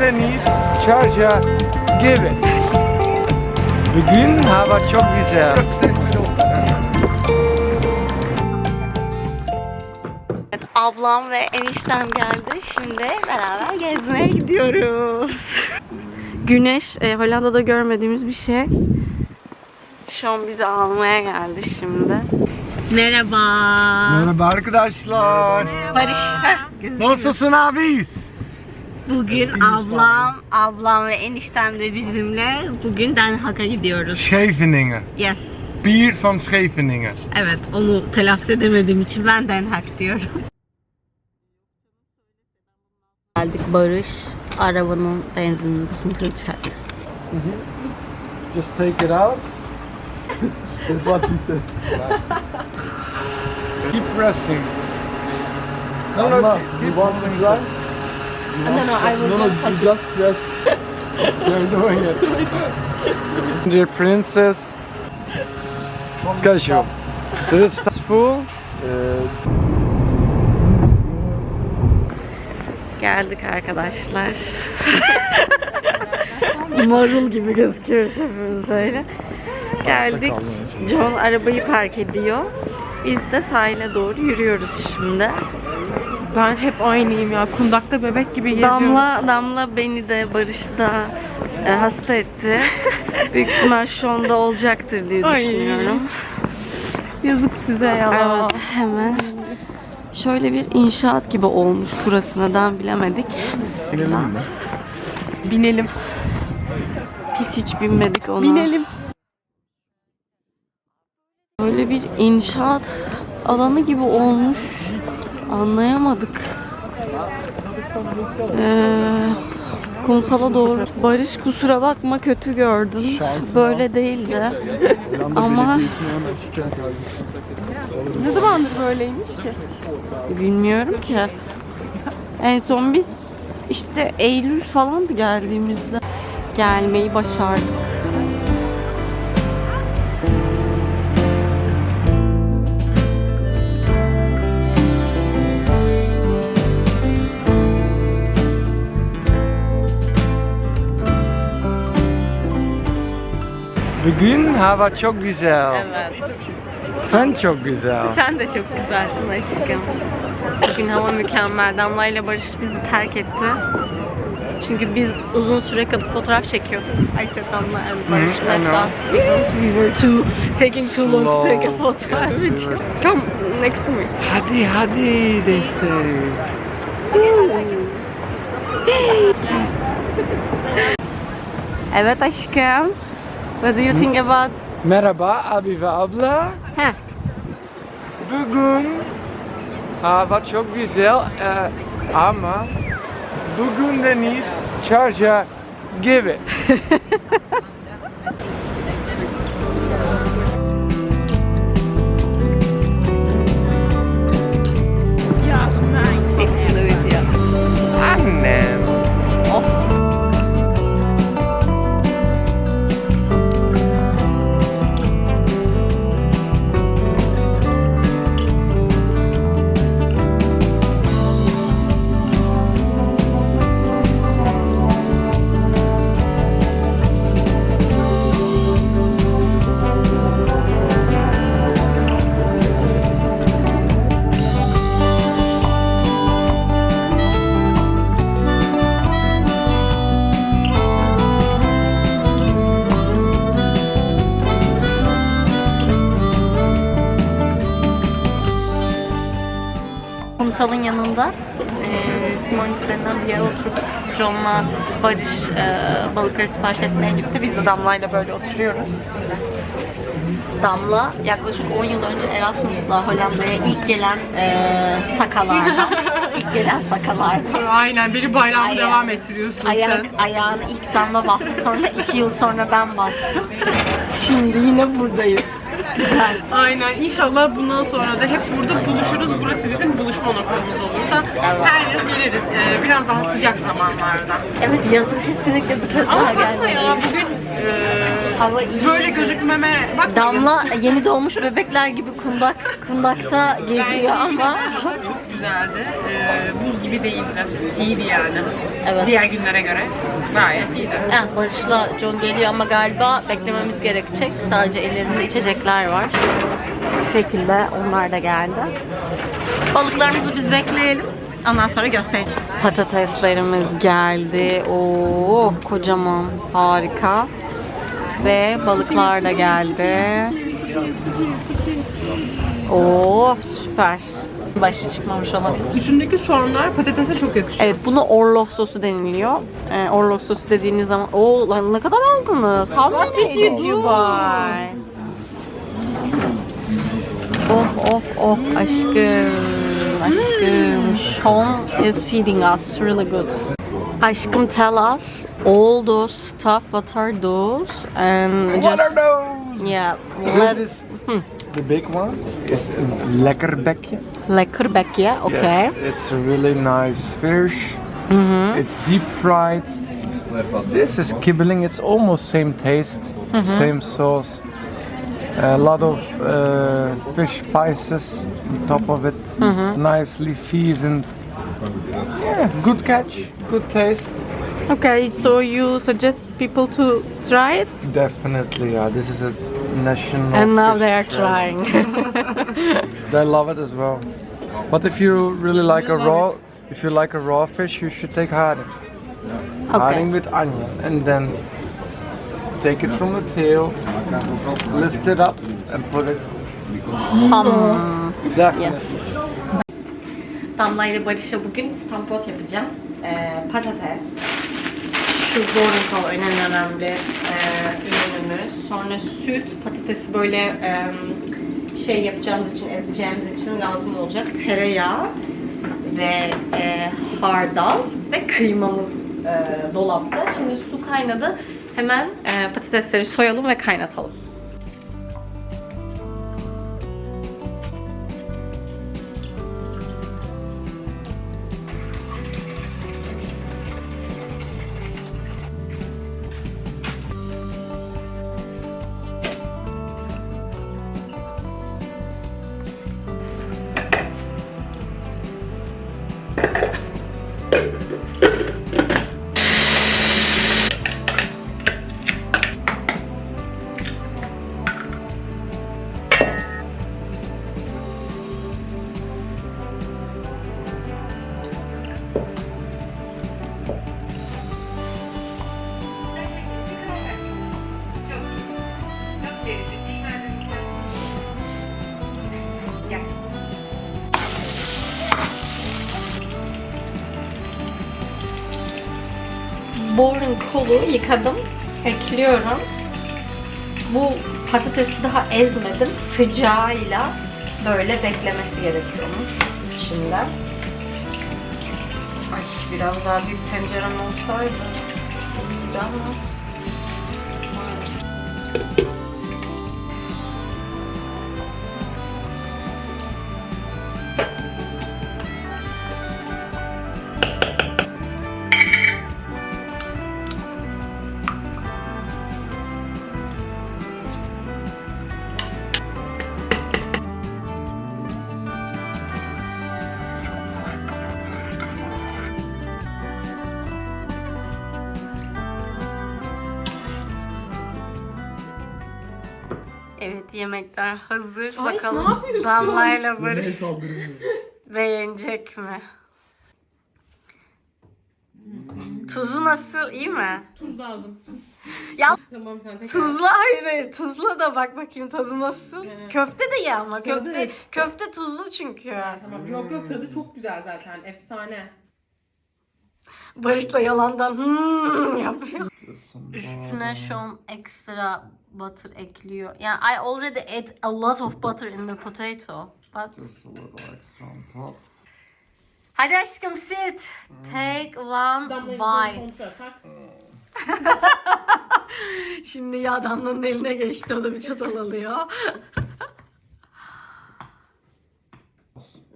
deniz, çarşa gibi. Bugün hava çok güzel. Evet, ablam ve eniştem geldi. Şimdi beraber gezmeye gidiyoruz. Güneş e, Hollanda'da görmediğimiz bir şey. Şu an bizi almaya geldi şimdi. Merhaba. Merhaba arkadaşlar. Barış. Heh, gözüküyor. Nasılsın abis? Bugün ablam, ablam ve eniştem de bizimle bugün Den Haag'a gidiyoruz. Scheveningen. Yes. Bier van Scheveningen. Evet, onu telaffuz edemediğim için ben Den Haag diyorum. Geldik Barış, arabanın benzinini dolduracak. Just take it out. That's what she said. Keep pressing. Anna, you want to drive? No, no, I will No, just you touch just press. You're doing it. Dear princess. Did it start full? Uh, Geldik arkadaşlar. Marul gibi gözüküyoruz hepimiz öyle. Geldik. John arabayı park ediyor. Biz de sahile doğru yürüyoruz şimdi. Ben hep aynıyım ya. Kundakta bebek gibi geziyorum. Damla, Damla beni de Barış'ı da e, hasta etti. Büyük ihtimal şu anda olacaktır diye Ay. düşünüyorum. Yazık size ya. Evet hemen. Şöyle bir inşaat gibi olmuş burası neden bilemedik. Binelim. Hiç hiç binmedik ona. Binelim. Böyle bir inşaat alanı gibi olmuş. Anlayamadık. Ee, kumsala doğru. Barış kusura bakma kötü gördün. Böyle değildi. Ama Ne zamandır böyleymiş ki? bilmiyorum ki. En son biz işte Eylül falandı geldiğimizde. Gelmeyi başardık. Bugün hava çok güzel. Evet. Sen çok güzel. Sen de çok güzelsin aşkım. Bugün hava mükemmel. Damla ile Barış bizi terk etti. Çünkü biz uzun süre kalıp fotoğraf çekiyorduk. I said Damla and Barış I left us because we were too taking too long to take a Slow. photo Yes, with we you. were. Come next to me. Hadi hadi they say. Evet aşkım. What do you think about? Merhaba abi ve abla. Heh. Bugün hava çok güzel e, ama bugün deniz çarşa gibi. Kumsal'ın yanında e, Simonis denilen bir yere oturduk. John'la Barış e, balıkları sipariş etmeye gitti. Biz de Damla'yla böyle oturuyoruz. Damla yaklaşık 10 yıl önce Erasmus'la Hollanda'ya ilk gelen e, sakalardan. ilk gelen sakalardan. Aynen beni bayramda Aynen. devam ettiriyorsun Ayak, sen. ayağını ilk damla bastı sonra iki yıl sonra ben bastım. Şimdi yine buradayız. Güzel. Aynen inşallah bundan sonra da hep burada buluşuruz. Burası bizim buluşma noktamız olur da her yıl geliriz. Ee, biraz daha sıcak zamanlarda. Evet yazın kesinlikle bir kez Ama daha bakma ya gelmeliyiz. bugün e, Hava iyi. böyle gözükmeme bakmayın. Damla yeni doğmuş bebekler gibi kundak kundakta geziyor ama hava çok güzeldi. Ee, buz gibi değildi. İyiydi yani. Evet. Diğer günlere göre gayet iyiydi. Ha, Barış'la John geliyor ama galiba beklememiz gerekecek. Sadece ellerinde içecekler var. Bu şekilde onlar da geldi. Balıklarımızı biz bekleyelim. Ondan sonra göstereceğim. Patateslerimiz geldi. Oo, kocaman. Harika. Ve balıklar da geldi. Oo, süper. Başı çıkmamış olabilir. Üstündeki soğanlar patatese çok yakışıyor. Evet bunu orlof sosu deniliyor. Ee, orlof sosu dediğiniz zaman o lan ne kadar aldınız? How much did you buy? Oh oh oh aşkım. Aşkım. Sean is feeding us really good. Aşkım tell us all those stuff what are those and What just are those? yeah This let is the big one. Is a lekkerbekje. lekkerbekje okay. Yes, it's a really nice fish. Mhm. It's deep fried. This is kibbeling. It's almost same taste, same sauce. A lot of uh, fish spices on top of it, nicely seasoned. Yeah, good catch, good taste. Okay, so you suggest people to try it? Definitely, yeah. This is a national. And now they are trying. They love it as well. But if you really like a raw, if you like a raw fish, you should take haring. Haring with onion, and then take it from the tail, lift it up, and put it. um, Definitely. yes. Damla ile Barış'a bugün stampot yapacağım. Ee, patates. Şu Borenkol en önemli e, ürünümüz. Sonra süt, patatesi böyle e, şey yapacağımız için, ezeceğimiz için lazım olacak tereyağı ve e, hardal ve kıymamız e, dolapta. Şimdi su kaynadı. Hemen e, patatesleri soyalım ve kaynatalım. Boring kolu yıkadım. Ekliyorum. Bu patatesi daha ezmedim. Sıcağıyla böyle beklemesi gerekiyormuş içinde. Ay biraz daha büyük tencerem olsaydı iyiydi ama. Evet yemekler hazır. Bakalım ne yapıyorsun? Damla'yla Barış beğenecek mi? Tuzu nasıl? iyi mi? Tuz lazım. Ya Tamam sen tekrar. tuzla hayır hayır. Tuzla da bak bakayım tadı nasıl. Köfte de ye ama köfte Evet. köfte tuzlu çünkü. Tamam. Yok yok tadı çok güzel zaten. Efsane. Barış da yalandan hmm yapıyor. Üstüne şu an ekstra butter ekliyor. Yani I already ate a lot of butter in the potato. But Just a little extra on top. Hadi aşkım sit. Take one bite. Şimdi ya Damla'nın eline geçti. O da bir çatal alıyor.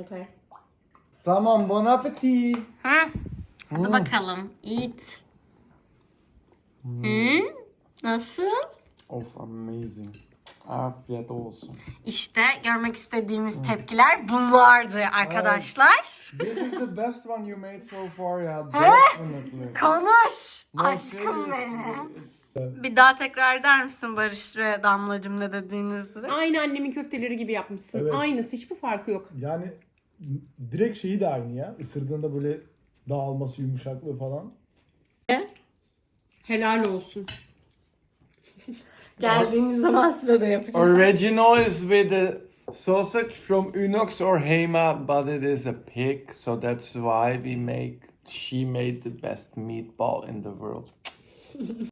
Okay. Tamam, bon appetit. Hı? Hadi bakalım. Eat. Hı? Nasıl? Of, amazing. Afiyet olsun. İşte görmek istediğimiz tepkiler bunlardı arkadaşlar. This is the best one you made so far, yeah, definitely. Konuş No, aşkım seriously, benim. it's- Bir daha tekrar eder misin Barış ve Damlacığım ne dediğinizi? Aynı annemin köfteleri gibi yapmışsın. Evet. Aynısı hiçbir farkı yok. Yani direkt şeyi de aynı ya. Isırdığında böyle dağılması, yumuşaklığı falan. Helal olsun. Geldiğiniz zaman size de yapacağım. Original is with the sausage from Unox or Hema, but it is a pig, so that's why we make. She made the best meatball in the world.